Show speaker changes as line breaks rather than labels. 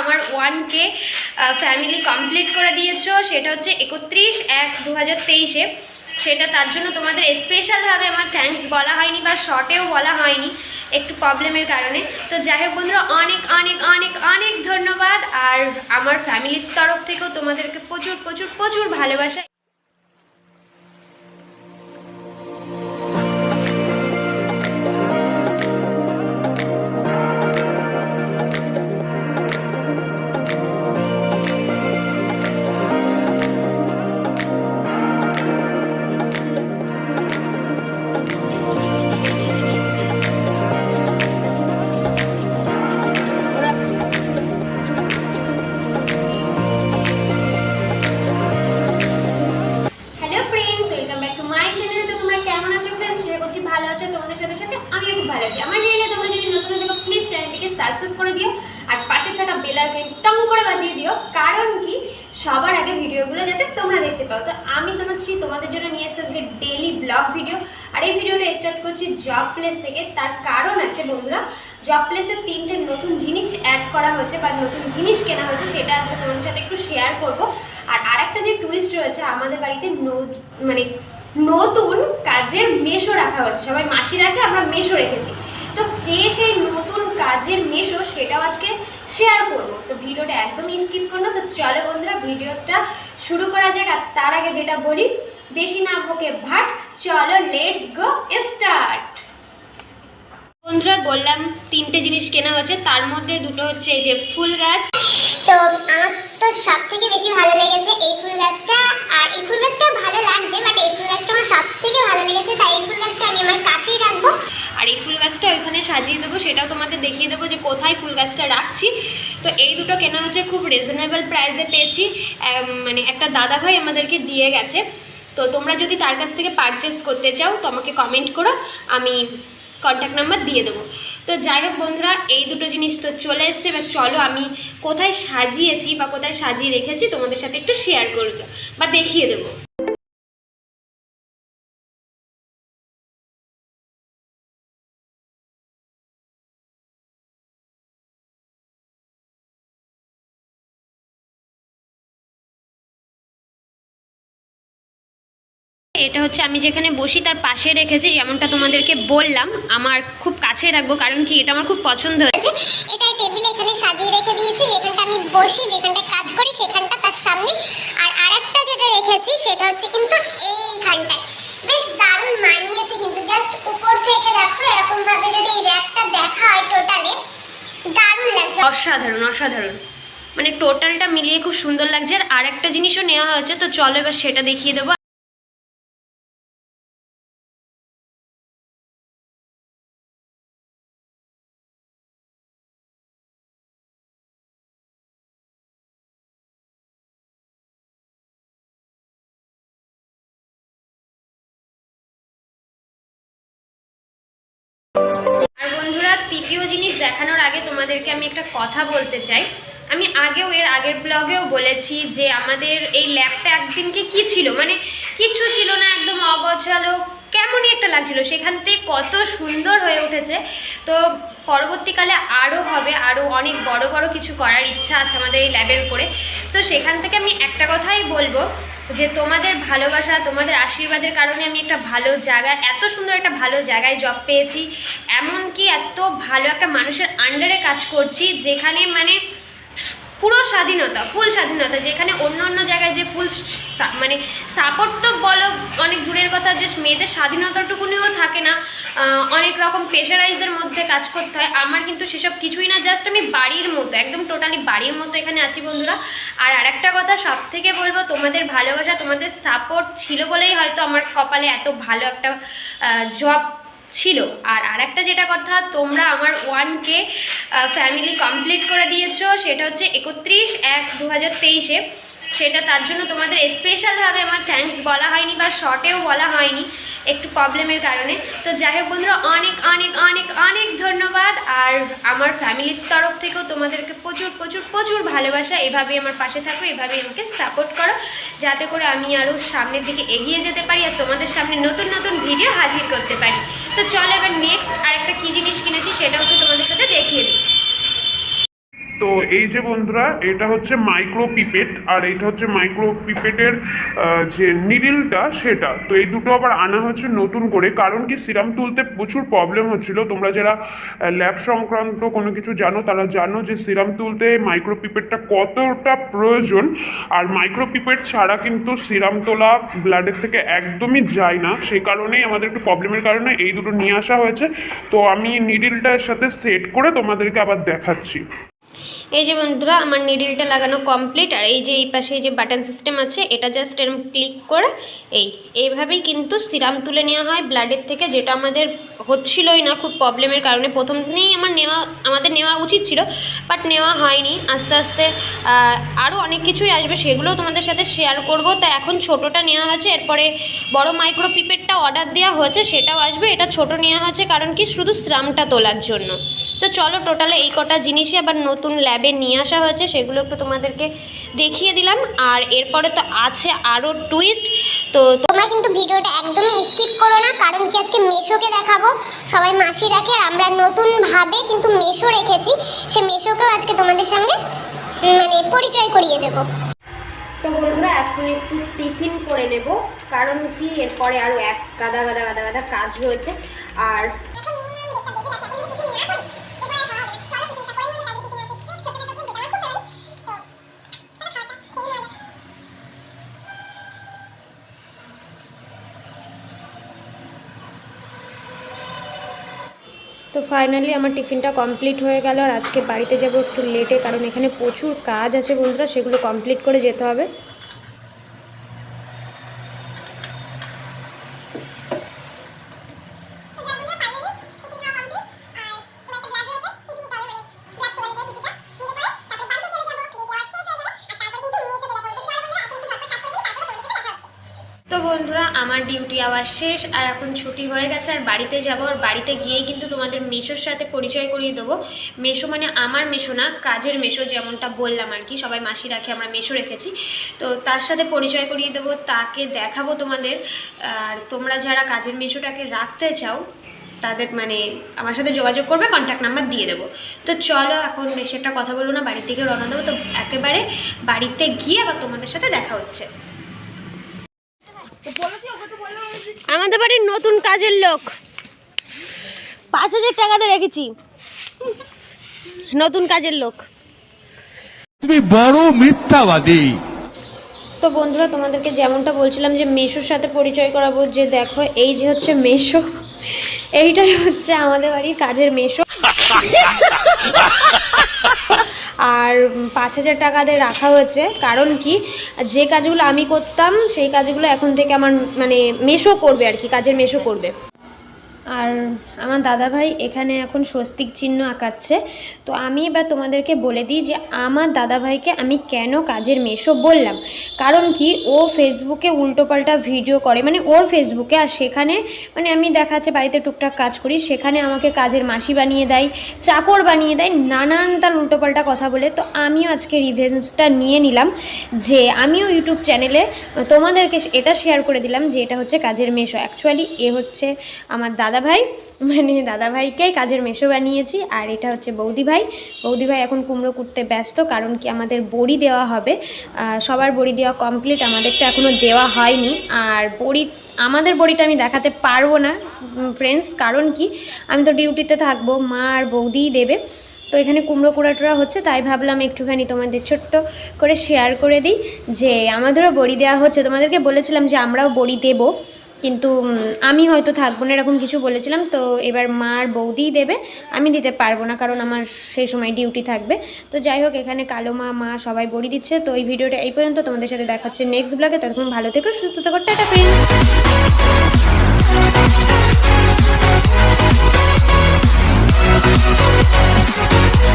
আমার ওয়ানকে family complete করে দিয়েছ, সেটা হচ্ছে একত্রিশ এক দু হাজার তেইশে। সেটা তার জন্য তোমাদের স্পেশালভাবে আমার থ্যাঙ্কস বলা হয়নি বা শর্টেও বলা হয়নি, একটু প্রবলেমের কারণে। তো যাই হোক বন্ধুরা, অনেক অনেক অনেক অনেক ধন্যবাদ। আর আমার ফ্যামিলির তরফ থেকেও তোমাদেরকে প্রচুর প্রচুর প্রচুর ভালোবাসা। ভালো আছো, তোমাদের সাথে সাথে আমিও খুব ভালো আছি। আমার চ্যানেলে তোমরা যদি নতুন থাকো প্লিজ চ্যানেলটিকে সাবস্ক্রাইব করে দিও আর পাশে থাকা বেল আইকন টং করে বাজিয়ে দিও। কারণ কি? সবার আগে ভিডিওগুলো যাতে তোমরা দেখতে পাও। তো আমি তোমার শ্রী, তোমাদের জন্য নিয়ে এসে আজকে ডেলি ব্লগ ভিডিও আর এই ভিডিওটা স্টার্ট করছি জব প্লেস থেকে। তার কারণ আছে বন্ধুরা জব প্লেসে তিনটে নতুন জিনিস অ্যাড করা হয়েছে বা নতুন জিনিস কেনা হয়েছে, সেটা আজকে তোমাদের সাথে একটু শেয়ার করব। আর আরেকটা যে টুইস্ট রয়েছে আমাদের বাড়িতে মানে নতুন কাজের মেশো রাখা হয়েছে। সবাই মাসি রাখে, আমরা মেশো রেখেছি। তো কে সেই নতুন কাজের মেশো সেটাও আজকে শেয়ার করব। তো ভিডিওটা একদমই স্কিপ করব তো চলো বন্ধুরা, ভিডিওটা শুরু করা যাক। আর তার আগে যেটা বলি, বেশি না বকে ভাট, চলো লেটস গো স্টার্ট বন্ধুরা, বললাম তিনটে জিনিস কেনা হয়েছে। তার মধ্যে দুটো হচ্ছে এই যে ফুল গাছ।
তো আমার
সাজিয়ে দেবো, সেটাও তোমাদের দেখিয়ে দেবো যে কোথায় ফুল গাছটা রাখছি। তো এই দুটো কেনা হচ্ছে খুব রিজনেবল প্রাইসে পেয়েছি। মানে একটা দাদা ভাই আমাদেরকে দিয়ে গেছে। তো তোমরা যদি তার কাছ থেকে পারচেস করতে চাও, তো আমাকে কমেন্ট করো, আমি কন্ট্যাক্ট নাম্বার দিয়ে দেবো। তো যাই হোক বন্ধুরা, এই দুটো জিনিস তো চলে এসছে। এবার চলো আমি কোথায় সাজিয়েছি বা কোথায় সাজিয়ে রেখেছি তোমাদের সাথে একটু শেয়ার করব বা দেখিয়ে দেবো। এটা হচ্ছে আমি যেখানে বসি তার পাশে রেখেছি যেমনটা তোমাদেরকে বললাম। আমার খুব কাছে রাখব কারণ কি এটা আমার খুব পছন্দ হয়েছে।
এটা টেবিলে এখানে সাজিয়ে রেখে দিয়েছি যেখানটা আমি বসি যেখানটা কাজ করি সেখানটা তার সামনে। আর আরেকটা যেটা রেখেছি সেটা হচ্ছে কিন্তু এইখানটায়। বেশ দারুণ মানিয়েছে কিন্তু জাস্ট উপর থেকে দেখো এরকম ভাবে যদি এই র্যাকটা দেখা হয় টোটালে দারুণ লাগছে।
অসাধারণ অসাধারণ। মানে টোটালটা মিলিয়ে খুব সুন্দর লাগছে। আর আরেকটা জিনিসও নেওয়া হয়েছে তো চলো এবার সেটা দেখিয়ে দেবো। তৃতীয় জিনিস দেখানোর আগে তোমাদেরকে আমি একটা কথা বলতে চাই। আমি আগেও এর আগের ব্লগেও বলেছি যে আমাদের এই ল্যাবটা একদিনকে কি ছিল? মানে কিচ্ছু ছিল না, একদম অগোছালো, কেমনই একটা লাগছিল। সেখান থেকে কত সুন্দর হয়ে উঠেছে। তো পরবর্তীকালে আরও হবে, আরও অনেক বড় বড় কিছু করার ইচ্ছা আছে আমাদের এই ল্যাবের উপরে। তো সেখান থেকে আমি একটা কথাই বলব যে তোমাদের ভালোবাসা, তোমাদের আশীর্বাদের কারণে আমি একটা ভালো জায়গায় এত সুন্দর একটা ভালো জায়গায় জব পেয়েছি। এমনকি এত ভালো একটা মানুষের আন্ডারে কাজ করছি, যেখানে মানে পুরো স্বাধীনতা ফুল স্বাধীনতা, যেখানে অন্য অন্য জায়গায় যে ফুল মানে সাপোর্ট তো বলো, অনেক দূরের কথা যে মেয়েদের স্বাধীনতাটুকুনিও থাকে না। অনেক রকম প্রেশারাইজের মধ্যে কাজ করতে হয়। আমার কিন্তু সেসব কিছুই না জাস্ট আমি বাড়ির মতো, একদম টোটালি বাড়ির মতো এখানে আছি বন্ধুরা। আর আরেকটা কথা সব থেকে বলব, তোমাদের ভালোবাসা, তোমাদের সাপোর্ট ছিল বলেই হয়তো আমার কপালে এত ভালো একটা জব ছিল। আর আরেকটা যেটা কথা, তোমরা আমার ওয়ানকে ফ্যামিলি কমপ্লিট করে দিয়েছ, সেটা হচ্ছে একত্রিশ এক দু হাজার তেইশে। সেটা তার জন্য তোমাদের স্পেশালভাবে আমার থ্যাঙ্কস বলা হয়নি বা শর্টেও বলা হয়নি, একটু প্রবলেমের কারণে। তো যাই হোক বন্ধুরা, অনেক অনেক অনেক অনেক ধন্যবাদ। আর আমার ফ্যামিলির তরফ থেকেও তোমাদেরকে প্রচুর প্রচুর প্রচুর ভালোবাসা। এভাবেই আমার পাশে থাকো, এভাবেই আমাকে সাপোর্ট করো, যাতে করে আমি আরও সামনের দিকে এগিয়ে যেতে পারি আর তোমাদের সামনে নতুন নতুন ভিডিও হাজির করতে পারি। তো চলো এবার নেক্সট আরেকটা কী জিনিস কিনেছি সেটাও তো তোমাদের সাথে দেখিয়ে দিই।
তো এই যে বন্ধুরা, এটা হচ্ছে মাইক্রো পিপেট আর এটা হচ্ছে মাইক্রো পিপেটের যে নিডিলটা সেটা। তো এই দুটো আবার আনা হচ্ছে নতুন করে, কারণ কি সিরাম তুলতে প্রচুর প্রবলেম হচ্ছিল। তোমরা যারা ল্যাব সংক্রান্ত কোনো কিছু জানো, তারা জানো যে সিরাম তুলতে মাইক্রো পিপেটটা কতটা প্রয়োজন। আর মাইক্রো পিপেট ছাড়া কিন্তু সিরাম তোলা ব্লাডের থেকে একদমই যায় না। সেই কারণেই আমাদের একটু প্রবলেমের কারণে এই দুটো নিয়ে আসা হয়েছে। তো আমি নিডিলটার সাথে সেট করে তোমাদেরকে আবার দেখাচ্ছি।
এই যে বন্ধুরা, আমার নিডিলটা লাগানো কমপ্লিট আর এই যে এই পাশে যে বাটন সিস্টেম আছে, এটা জাস্ট এরকম ক্লিক করে, এই, এইভাবেই কিন্তু সিরাম তুলে নেওয়া হয় ব্লাডের থেকে, যেটা আমাদের হচ্ছিলই না খুব প্রবলেমের কারণে। প্রথম দিনেই আমার নেওয়া, আমাদের নেওয়া উচিত ছিল বাট নেওয়া হয়নি। আস্তে আস্তে আরও অনেক কিছুই আসবে, সেগুলোও তোমাদের সাথে শেয়ার করব। তা এখন ছোটোটা নেওয়া হয়েছে, এরপরে বড় মাইক্রো পিপেটটা অর্ডার দেওয়া হয়েছে, সেটাও আসবে। এটা ছোট নেওয়া হয়েছে, কারণ কি? শুধু সিরামটা তোলার জন্য। তো চলো টোটালে এই কটা জিনিসই আবার নতুন ল্যাবে নিয়ে আসা হয়েছে সেগুলো একটু তোমাদেরকে দেখিয়ে দিলাম। আর এরপরে তো আছে আরও টুইস্ট তো
তোমরা কিন্তু ভিডিওটা একদমই স্কিপ করো না কারণ কি আজকে মেশোকে দেখাবো। সবাই মাসি রাখে আর আমরা নতুন ভাবে কিন্তু মেশো রেখেছি সে মেশোকেও আজকে তোমাদের সঙ্গে মানে পরিচয় করিয়ে দেবো।
তো বন্ধুরা এখন একটু টিফিন করে নেব কারণ কি এরপরে আরও এক গাদা গাদা গাদা গাদা কাজ রয়েছে। আর তো ফাইনালি আমার টিফিনটা কমপ্লিট হয়ে গেল আর আজকে বাড়িতে যাব একটু লেটে কারণ এখানে প্রচুর কাজ আছে বন্ধুরা, সেগুলো কমপ্লিট করে যেতে হবে। আমার ডিউটি আবার শেষ, আর এখন ছুটি হয়ে গেছে, আর বাড়িতে যাব, আর বাড়িতে গিয়েই কিন্তু তোমাদের মেশোর সাথে পরিচয় করিয়ে দেবো। মেশো মানে আমার মেশো না, কাজের মেশো যেমনটা বললাম আর কি, সবাই মাসি রাখে আমরা মেশো রেখেছি। তো তার সাথে পরিচয় করিয়ে দেবো, তাকে দেখাবো তোমাদের, আর তোমরা যারা কাজের মেশোটাকে রাখতে চাও, তাদের মানে আমার সাথে যোগাযোগ করবে কন্ট্যাক্ট নাম্বার দিয়ে দেবো। তো চলো এখন বেশি একটা কথা বলব না বাড়ি থেকে রওনা দেবো, তো একেবারে বাড়িতে গিয়ে আবার তোমাদের সাথে দেখা হচ্ছে। আমাদের বাড়ির নতুন কাজের লোক। পাঁচ হাজার টাকা টাকাতে রেখেছি। নতুন কাজের লোক।
তুমি বড় মিথ্যাবাদী।
তো বন্ধুরা তোমাদেরকে যেমনটা বলছিলাম যে মেশোর সাথে পরিচয় করাবো যে দেখো এই যে হচ্ছে মেশো এইটাই হচ্ছে আমাদের বাড়ির কাজের মেশো। আর পাঁচ হাজার টাকাতে রাখা হয়েছে। কারণ কি, যে কাজগুলো আমি করতাম, সেই কাজগুলো এখন থেকে আমার মানে মেশো করবে আর কি, কাজের মেশো করবে। আর আমার দাদাভাই এখানে এখন স্বস্তিক চিহ্ন আঁকাচ্ছে। তো আমি এবার তোমাদেরকে বলে দিই যে আমার দাদাভাইকে আমি কেন কাজের মেশো বললাম। কারণ কি, ও ফেসবুকে উল্টোপাল্টা ভিডিও করে মানে ওর ফেসবুকে আর সেখানে মানে আমি দেখাচ্ছে বাড়িতে টুকটাক কাজ করি, সেখানে আমাকে কাজের মাসি বানিয়ে দেয়, চাকর বানিয়ে দেয়, নানান তার উল্টোপাল্টা কথা বলে। তো আমিও আজকে রিভেন্সটা নিয়ে নিলাম যে আমিও ইউটিউব চ্যানেলে তোমাদেরকে এটা শেয়ার করে দিলাম যে এটা হচ্ছে কাজের মেশো অ্যাকচুয়ালি এ হচ্ছে আমার দাদাভাই মানে দাদাভাইকেই কাজের মেশো বানিয়েছি, আর এটা হচ্ছে বৌদি ভাই বৌদি ভাই এখন কুমড়ো কুটতে ব্যস্ত, কারণ কি আমাদের বড়ি দেওয়া হবে। সবার বড়ি দেওয়া কমপ্লিট আমাদেরটা এখনও দেওয়া হয়নি। আর বড়ি, আমাদের বড়িটা আমি দেখাতে পারব না ফ্রেন্ডস কারণ কি, আমি তো ডিউটিতে থাকব, মা আর বৌদিই দেবে। তো এখানে কুমড়ো কুড়াটুরা হচ্ছে, তাই ভাবলাম একটুখানি তোমাদের ছোট্ট করে শেয়ার করে দিই, যে আমাদেরও বড়ি দেওয়া হচ্ছে। তোমাদেরকে বলেছিলাম যে আমরাও বড়ি দেবো। কিন্তু আমি হয়তো থাকব না এরকম কিছু বলেছিলাম, তো এবার মার বৌদিই দেবে, আমি দিতে পারব না কারণ আমার সেই সময় ডিউটি থাকবে। তো যাই হোক, এখানে কালো মা মা সবাই বড়ি দিচ্ছে, তো এই ভিডিওটা এই পর্যন্ত, তোমাদের সাথে দেখাচ্ছে নেক্সট ব্লগে ততক্ষণ ভালো থেকো, সুস্থ থেকো, টাটা ফ্রেন্ডস